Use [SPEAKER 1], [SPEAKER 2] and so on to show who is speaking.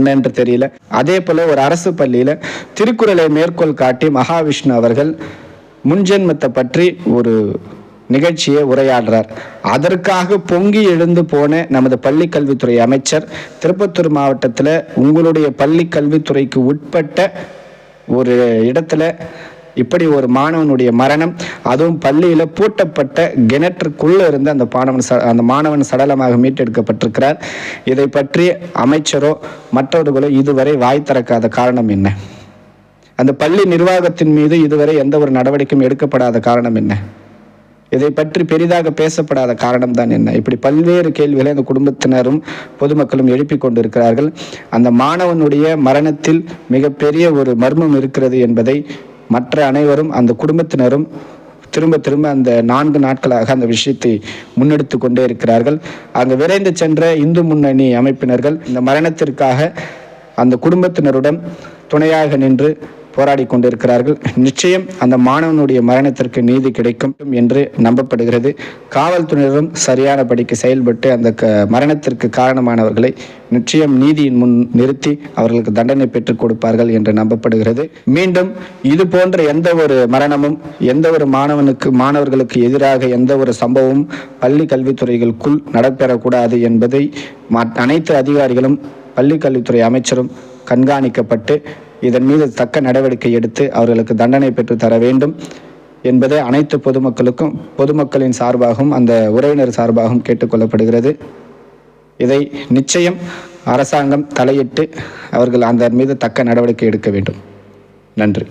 [SPEAKER 1] என்னன்னு தெரியல. அதே போல ஒரு அரசு பள்ளியில திருக்குறளை மேற்கோள் காட்டி மகாவிஷ்ணு அவர்கள் முன்ஜென்மத்தை பற்றி ஒரு நிகழ்ச்சியை உரையாடுறார். அதற்காக பொங்கி எழுந்து போன நமது பள்ளி கல்வித்துறை அமைச்சர் திருப்பத்தூர் மாவட்டத்தில் உங்களுடைய பள்ளி கல்வித்துறைக்கு உட்பட்ட ஒரு இடத்துல இப்படி ஒரு மாணவனுடைய மரணம் அதுவும் பள்ளியில் பூட்டப்பட்ட கிணற்றுக்குள்ளே இருந்து அந்த மாணவன் ச அந்த மாணவன் சடலமாக மீட்டெடுக்கப்பட்டிருக்கிறார். இதை பற்றி அமைச்சரோ மற்றவர்களோ இதுவரை வாய் திறக்காத காரணம் என்ன? அந்த பள்ளி நிர்வாகத்தின் மீது இதுவரை எந்த ஒரு நடவடிக்கையும் எடுக்கப்படாத காரணம் என்ன? இதை பற்றி பெரிதாக பேசப்படாத காரணம் தான் என்ன? இப்படி பல்வேறு கேள்விகளை அந்த குடும்பத்தினரும் பொதுமக்களும் எழுப்பி கொண்டிருக்கிறார்கள். அந்த மாணவனுடைய மரணத்தில் மிகப்பெரிய ஒரு மர்மம் இருக்கிறது என்பதை மற்ற அனைவரும் அந்த குடும்பத்தினரும் திரும்ப திரும்ப அந்த நான்கு நாட்களாக அந்த விஷயத்தை முன்னெடுத்து கொண்டே இருக்கிறார்கள். அங்கு விரைந்து சென்ற இந்து முன்னணி அமைப்பினர்கள் இந்த மரணத்திற்காக அந்த குடும்பத்தினருடன் துணையாக நின்று போராடி கொண்டிருக்கிறார்கள். நிச்சயம் அந்த மாணவனுடைய மரணத்திற்கு நீதி கிடைக்கும் என்று நம்பப்படுகிறது. காவல்துறையினரும் சரியானபடிக்கு செயல்பட்டு அந்த க மரணத்திற்கு காரணமானவர்களை நிச்சயம் நீதியின் முன் நிறுத்தி அவர்களுக்கு தண்டனை பெற்றுக் கொடுப்பார்கள் என்று நம்பப்படுகிறது. மீண்டும் இது போன்ற எந்த ஒரு மரணமும் எந்த ஒரு மாணவனுக்கு மாணவர்களுக்கு எதிராக எந்த ஒரு சம்பவமும் பள்ளி கல்வித்துறைகளுக்குள் நடைபெறக்கூடாது என்பதை அனைத்து அதிகாரிகளும் பள்ளி கல்வித்துறை அமைச்சரும் கண்காணிக்கப்பட்டு இதன் மீது தக்க நடவடிக்கை எடுத்து அவர்களுக்கு தண்டனை பெற்று தர வேண்டும் என்பதை அனைத்து பொதுமக்களுக்கும் பொதுமக்களின் சார்பாகவும் அந்த உறவினர் சார்பாகவும் கேட்டுக்கொள்ளப்படுகிறது இதை நிச்சயம் அரசாங்கம் தலையிட்டு அவர்கள் அந்த மீது தக்க நடவடிக்கை எடுக்க வேண்டும். நன்றி.